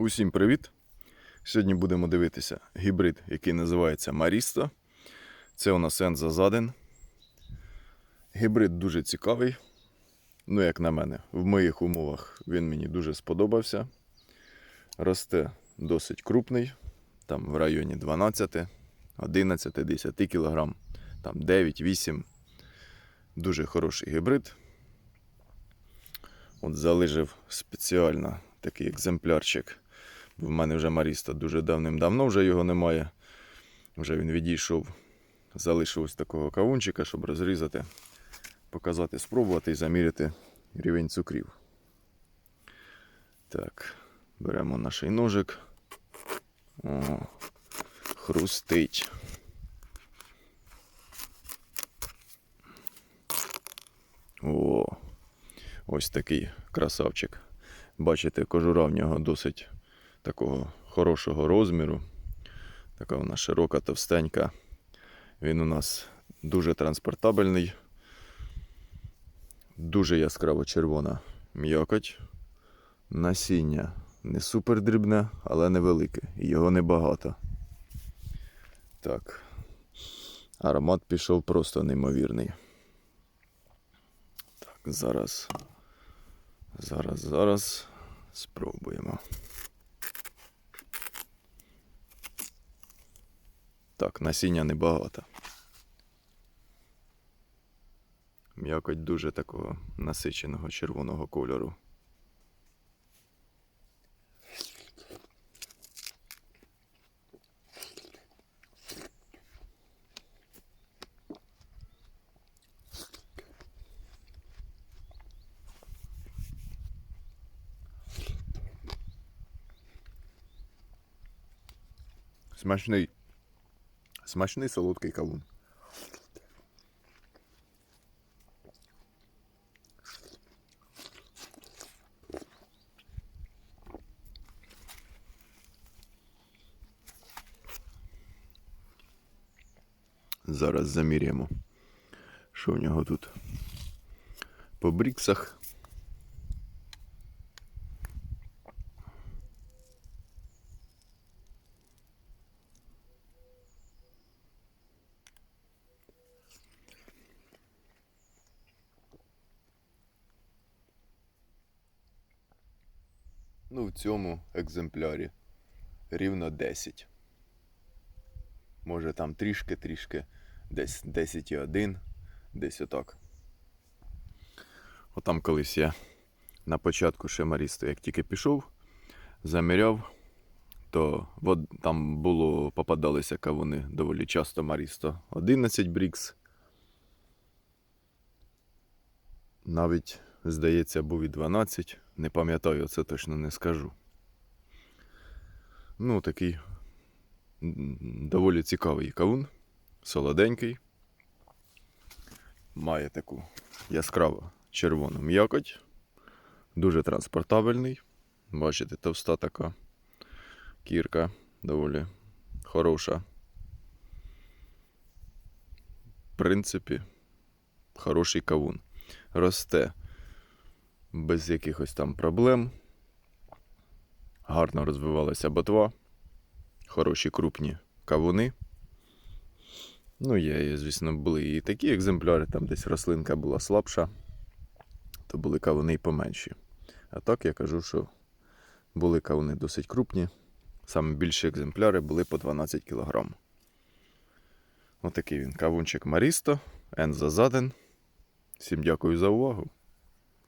Усім привіт! Сьогодні будемо дивитися гібрид, який називається Марісто. Це у нас Енза Заден. Гібрид дуже цікавий. Ну, як на мене, в моїх умовах він мені дуже сподобався. Росте досить крупний, там в районі 12, 11, 10 кг, там 9, 8. Дуже хороший гібрид. От залежив спеціально такий екземплярчик. В мене вже Маріста дуже давним-давно вже його немає. Вже він відійшов. Залишив ось такого кавунчика, щоб розрізати, показати, спробувати і заміряти рівень цукрів. Так, беремо наш ножик. О, хрустить. О, ось такий красавчик. Бачите, кожура в нього досить такого хорошого розміру. Така вона широка, товстенька. Він у нас дуже транспортабельний, дуже яскраво червона м'якоть. Насіння не супер дрібне, але невелике. Його небагато. Так. Аромат пішов просто неймовірний. Так, зараз. Зараз, зараз спробуємо. Так, насіння небагато. М'якоть дуже такого насиченого червоного кольору. Смачний. Смачний солодкий кавун. Зараз заміряємо, що в нього тут по бріксах. Ну, в цьому екземплярі рівно 10. Може там трішки-трішки, десь 10,1, десь отак. Отам колись я на початку ще Марісто, як тільки пішов, заміряв, то от там було, попадалися кавуни доволі часто Марісто 11 брікс. Навіть, здається, був і 12. Не пам'ятаю, це точно не скажу. Ну, такий доволі цікавий кавун, солоденький. Має таку яскраво червону м'якоть. Дуже транспортабельний. Бачите, товста така кірка доволі хороша. В принципі, хороший кавун. Росте без якихось там проблем. Гарно розвивалася ботва. Хороші крупні кавуни. Ну, є, звісно, були і такі екземпляри, там десь рослинка була слабша, то були кавуни й поменші. А так я кажу, що були кавуни досить крупні. Саме більші екземпляри були по 12 кг. Отакий він кавунчик Марісто, Енза Заден. Всім дякую за увагу.